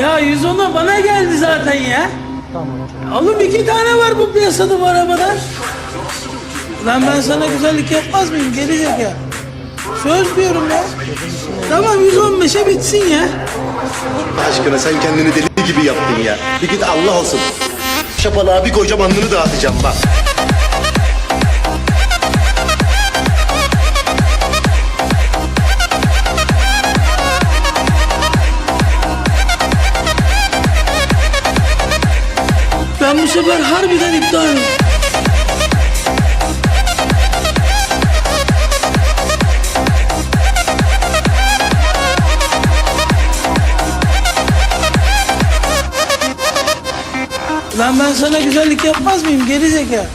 Ya 110'a bana geldi zaten ya. Tamam. Oğlum iki tane var bu piyasada bu arabadan. Lan ben sana güzellik yapmaz mıyım geri zeka? Söz diyorum ya. Tamam 115'e bitsin ya. Aşkına sen kendini deli gibi yaptın ya. Bir git Allah olsun. Şapalığa bir koyacağım alnını dağıtacağım bak. Ben bu sefer harbiden iptalim. Lan ben sana güzellik yapmaz mıyım geri zeka?